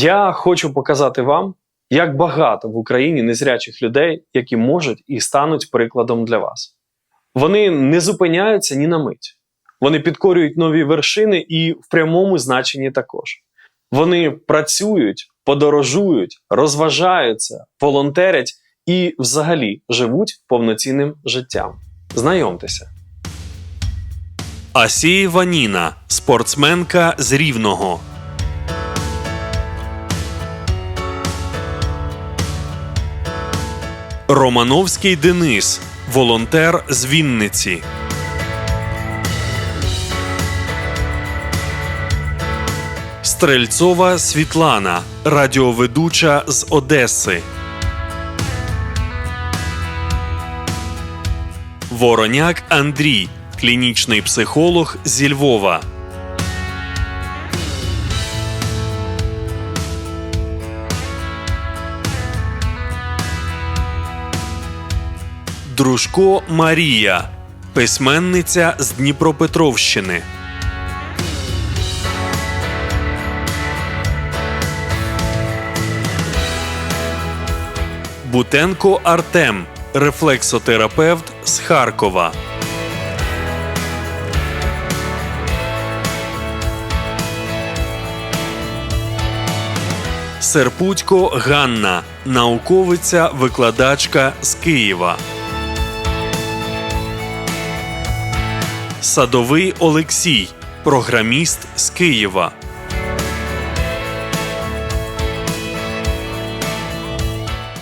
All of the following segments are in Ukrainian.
Я хочу показати вам, як багато в Україні незрячих людей, які можуть і стануть прикладом для вас. Вони не зупиняються ні на мить. Вони підкорюють нові вершини і в прямому значенні також. Вони працюють, подорожують, розважаються, волонтерять і взагалі живуть повноцінним життям. Знайомтеся. Асієва Ніна, спортсменка з Рівного. Романовський Денис, волонтер з Вінниці. Стрельцова Світлана, радіоведуча з Одеси. Вороняк Андрій, клінічний психолог зі Львова. Дружко Марія, письменниця з Дніпропетровщини. Бутенко Артем, рефлексотерапевт з Харкова. Серпутько Ганна, науковиця, викладачка з Києва. Садовий Олексій, програміст з Києва.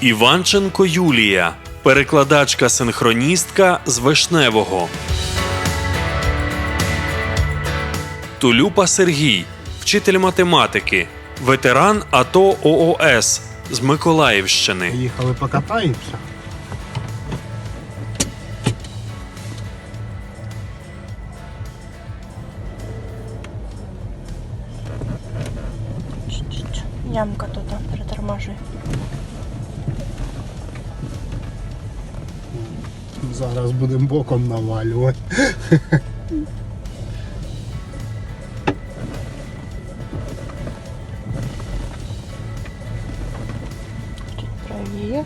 Іванченко Юлія, перекладачка-синхроністка з Вишневого. Тулюпа Сергій, вчитель математики, ветеран АТО ООС з Миколаївщини. Їхали покатаємося. Ямка тут перетормажує. Зараз будемо боком навалювати. Тут правіє.